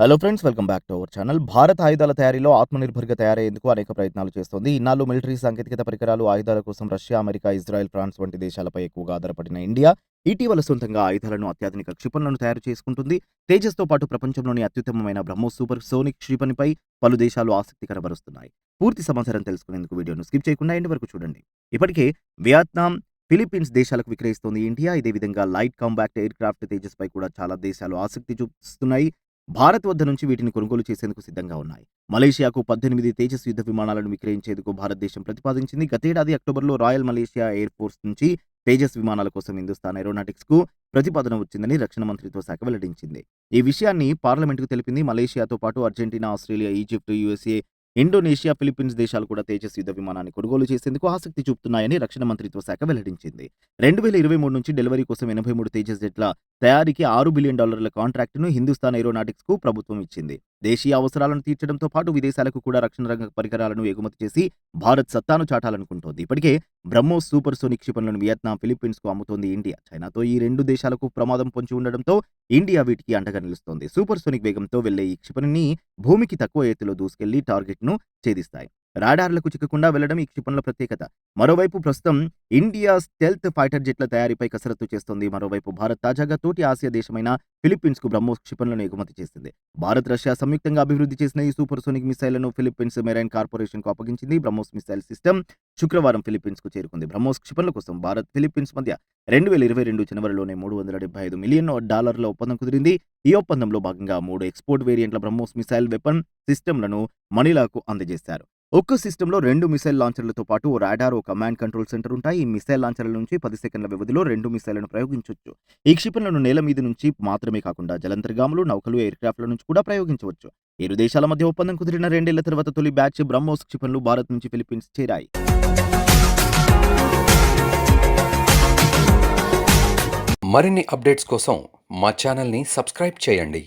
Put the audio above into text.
Hello friends welcome back to our channel Bharat ఆయుధాల తయారీలో ఆత్మనిర్భర్గా తయారయ్యేందుకు అనేక ప్రయత్నాలు చేస్తోంది. ఇన్నాళ్ళు మిలిటరీ సాంకేతికత పరికరాలు ఆయుధాల కోసం రష్యా అమెరికా ఇజ్రాయెల్ ఫ్రాన్స్ వంటి దేశాలపై ఎక్కువగా ఆధారపడిన ఇండియా ఇటీవల సొంతంగా ఆయుధాలను అత్యాధునిక క్షిపణులను తయారు చేసుకుంటుంది. తేజస్తో పాటు ప్రపంచంలోని అత్యుత్తమమైన బ్రహ్మోస్ సూపర్ సోనిక్ క్షిపణిపై పలు దేశాలు ఆసక్తి కనబరుస్తున్నాయి. పూర్తి సమాచారం తెలుసుకునేందుకు వీడియోను స్కిప్ చేయకుండా ఎండ్ వరకు చూడండి. ఇప్పటికే వియత్నాం ఫిలిప్పీన్స్ దేశాలకు విక్రయిస్తోంది ఇండియా ఇదే విధంగా light combat aircraft Tejas పై కూడా చాలా దేశాలు ఆసక్తి చూపిస్తున్నాయి. భారత్ వద్ద నుంచి వీటిని కొనుగోలు చేసేందుకు సిద్ధంగా ఉన్నాయి. మలేషియాకు పద్దెనిమిది తేజస్ యుద్ధ విమానాలను విక్రయించేందుకు భారతదేశం ప్రతిపాదించింది. గతేడాది అక్టోబర్లో రాయల్ మలేషియా ఎయిర్ ఫోర్స్ నుంచి తేజస్ విమానాల కోసం హిందుస్థాన్ ఏరోనాటిక్స్కు ప్రతిపాదన వచ్చిందని రక్షణ మంత్రిత్వ శాఖ వెల్లడించింది. ఈ విషయాన్ని పార్లమెంటుకు తెలిపింది మలేషియాతో పాటు Argentina Australia Egypt USA Indonesia Philippines దేశాలు కూడా తేజస్ యుద్ధ విమానాన్ని కొనుగోలు చేసేందుకు ఆసక్తి చూపుతున్నాయని రక్షణ మంత్రిత్వ శాఖ వెల్లడించింది. రెండు వేల ఇరవై మూడు నుంచి డెలివరీ కోసం ఎనభై మూడు తేజస్ జెట్ల తయారీకి ఆరు బిలియన్ డాలర్ల కాంట్రాక్టును హిందుస్థాన్ ఏరోనాటిక్స్కు ప్రభుత్వం ఇచ్చింది. దేశీయ అవసరాలను తీర్చడంతో పాటు విదేశాలకు కూడా రక్షణ రంగ పరికరాలను ఎగుమతి చేసి భారత్ సత్తాను చాటాలనుకుంటోంది. ఇప్పటికే బ్రహ్మోస్ సూపర్ సోనిక్ క్షిపణులను వియత్నాం ఫిలిప్పీన్స్కు అమ్ముతోంది ఇండియా. చైనాతో ఈ రెండు దేశాలకు ప్రమాదం పొంచి ఉండడంతో ఇండియా వీటికి అండగా నిలుస్తోంది. సూపర్ సోనిక్ వేగంతో వెళ్ళే ఈ క్షిపణిని భూమికి తక్కువ ఎత్తులో దూసుకెళ్ళి టార్గెట్ను ఛేదిస్తాయి. రాడార్లకు చిక్కకుండా వెళ్ళడం ఈ క్షిపణుల ప్రత్యేకత. మరోవైపు ప్రస్తుతం ఇండియా స్టెల్త్ ఫైటర్ జెట్ల తయారీపై కసరత్తు చేస్తోంది. మరోవైపు భారత్ తాజాగా తోటి ఆసియా దేశమైన ఫిలిప్పీన్స్కు బ్రహ్మోస్ క్షిపణులను ఎగుమతి చేసింది. భారత్ రష్యా సంయుక్తంగా అభివృద్ధి చేసిన ఈ సూపర్ సోనిక్ మిసైళ్ళను ఫిలిప్పీన్స్ మెరైన్ కార్పొరేషన్కు అప్పగించింది. బ్రహ్మోస్ మిసైల్ సిస్టమ్ శుక్రవారం ఫిలిప్పీన్స్కు చేరుకుంది. బ్రహ్మోస్ క్షిపణుల కోసం భారత్ ఫిలిప్పీన్స్ మధ్య రెండు వేల ఇరవై రెండు జనవరిలోనే మూడు వందల డెబ్బై ఐదు మిలియన్ డాలర్ల ఒప్పందం కుదిరింది. ఈ ఒప్పందంలో భాగంగా మూడు ఎక్స్పోర్ట్ వేరియంట్ల బ్రహ్మోస్ మిసైల్ వెపన్ సిస్టమ్లను మనీలాకు అందజేశారు. ఒక్క సిస్టంలో రెండు మిసైల్ లాంచర్లతో పాటు ఓ రాడార్ ఓ కమాండ్ కంట్రోల్ సెంటర్ ఉంటాయి. ఈ మిసైల్ లాంచర్ల నుంచి పది సెకండ్ల వ్యవధిలో రెండు మిసైళ్ళను ప్రయోగించవచ్చు ఈ క్షిపణులను నేల మీద నుంచి మాత్రమే కాకుండా జలంతర్గాములు నౌకలు ఎయిర్ క్రాఫ్ట్ల నుంచి కూడా ప్రయోగించవచ్చు. ఇరు దేశాల మధ్య ఒప్పందం కుదిరిన రెండేళ్ళ తర్వాత తొలి బ్యాచ్ బ్రహ్మోస్ క్షిపణులు భారత్ నుంచి ఫిలిప్పీన్స్ చేరాయి. మరిన్ని అప్డేట్స్ కోసం మా ఛానల్ని సబ్స్క్రైబ్ చేయండి.